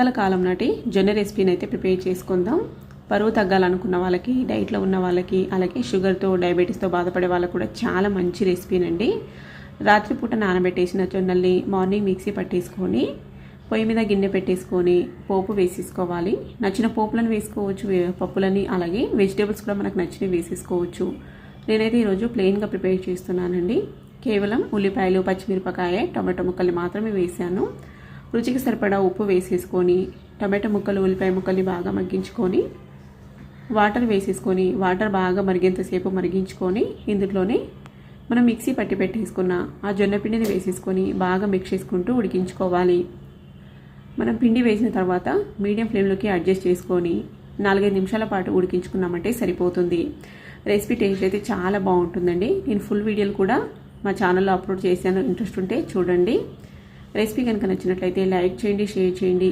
పాతల కాలం నాటి జొన్న రెసిపీని అయితే ప్రిపేర్ చేసుకుందాం. బరువు తగ్గాలనుకున్న వాళ్ళకి డైట్లో ఉన్న వాళ్ళకి అలాగే షుగర్తో డయాబెటీస్తో బాధపడే వాళ్ళకి కూడా చాలా మంచి రెసిపీనండి. రాత్రిపూట నానబెట్టేసిన జొన్నల్ని మార్నింగ్ మిక్సీ పట్టేసుకొని పొయ్యి మీద గిన్నె పెట్టేసుకొని పోపు వేసేసుకోవాలి. నచ్చిన పోపులను వేసుకోవచ్చు పప్పులని అలాగే వెజిటేబుల్స్ కూడా మనకు నచ్చినవి వేసేసుకోవచ్చు. నేనైతే ఈరోజు ప్లెయిన్గా ప్రిపేర్ చేస్తున్నానండి. కేవలం ఉల్లిపాయలు పచ్చిమిరపకాయ టమాటో ముక్కలు మాత్రమే వేసాను. రుచికి సరిపడా ఉప్పు వేసేసుకొని టమాటో ముక్కలు ఉల్లిపాయ ముక్కల్ని బాగా మగ్గించుకొని వాటర్ వేసేసుకొని వాటర్ బాగా మరిగేంతసేపు మరిగించుకొని ఇందులోనే మనం మిక్సీ పట్టి పెట్టేసుకున్న ఆ జొన్న పిండిని వేసేసుకొని బాగా మిక్స్ చేసుకుంటూ ఉడికించుకోవాలి. మనం పిండి వేసిన తర్వాత మీడియం ఫ్లేమ్లోకి అడ్జస్ట్ చేసుకొని నాలుగైదు నిమిషాల పాటు ఉడికించుకున్నామంటే సరిపోతుంది. రెసిపీ టేస్ట్ అయితే చాలా బాగుంటుందండి. నేను ఫుల్ వీడియోలు కూడా మా ఛానల్లో అప్లోడ్ చేశాను. ఇంట్రెస్ట్ ఉంటే చూడండి. రెసిపీ కనుక నచ్చినట్లయితే లైక్ చేయండి షేర్ చేయండి.